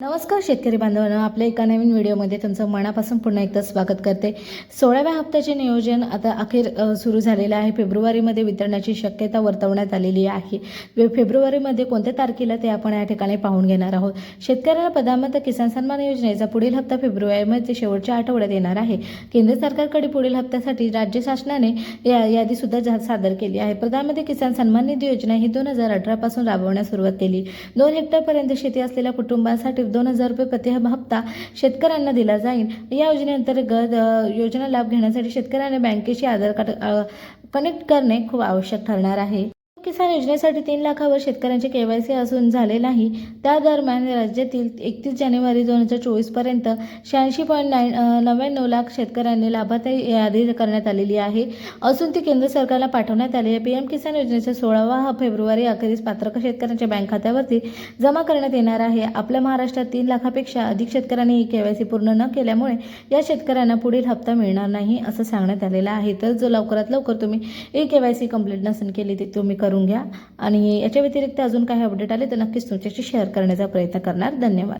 नमस्कार शेतकरी बांधवांना आपल्या एका नवीन व्हिडिओमध्ये तुमचं मनापासून पुन्हा एकदा स्वागत करते. सोळाव्या हप्त्याचे नियोजन आता अखेर सुरू झालेलं आहे. फेब्रुवारीमध्ये वितरणाची शक्यता वर्तवण्यात आलेली आहे. फेब्रुवारीमध्ये कोणत्या तारखेला ते आपण या ठिकाणी पाहून घेणार आहोत? शेतकऱ्यांना प्रधानमंत्री किसान सन्मान योजनेचा पुढील हप्ता फेब्रुवारीमध्ये शेवटच्या आठवड्यात येणार आहे. केंद्र सरकारकडे पुढील हप्त्यासाठी राज्य शासनाने या यादीसुद्धा जा सादर केली आहे. प्रधानमंत्री किसान सन्मान निधी योजना ही दोन हजार अठरापासून राबवण्यास सुरुवात केली. दोन हेक्टरपर्यंत शेती असलेल्या कुटुंबासाठी दोन हजार रुपये प्रति हप्ता शेतकऱ्यांना दिला जाईल. या योजनेअंतर्गत योजना लाभ घेण्यासाठी शेतकऱ्यांना बँकेशी आधार कार्ड कनेक्ट करणे खूप आवश्यक ठरणार आहे. किसान योजनेसाठी तीन लाखावर शेतकऱ्यांचे केवायसी असून झाले नाही. त्या दरम्यान राज्यातील एकतीस जानेवारी दोन हजार चोवीसपर्यंत शहाऐंशी पॉईंट नाईन नव्याण्णव लाख शेतकऱ्यांनी लाभार्थी यादी करण्यात आलेली आहे. असून ती केंद्र सरकारला पाठवण्यात आली आहे. पी एम किसान योजनेचा सोळावा हा फेब्रुवारी अखेरीस पात्र शेतकऱ्यांच्या बँक खात्यावरती जमा करण्यात येणार आहे. आपल्या महाराष्ट्रात तीन लाखापेक्षा अधिक शेतकऱ्यांनी केवायसी पूर्ण न केल्यामुळे या शेतकऱ्यांना पुढील हप्ता मिळणार नाही असं सांगण्यात आलेलं आहे. तर जो लवकरात लवकर तुम्ही E K Y C complete नसेल केली ते तुम्ही करू करून घ्या. आणि याच्या व्यतिरिक्त अजून काही अपडेट आले तर नक्कीच तुमच्याशी शेअर करण्याचा प्रयत्न करणार. धन्यवाद.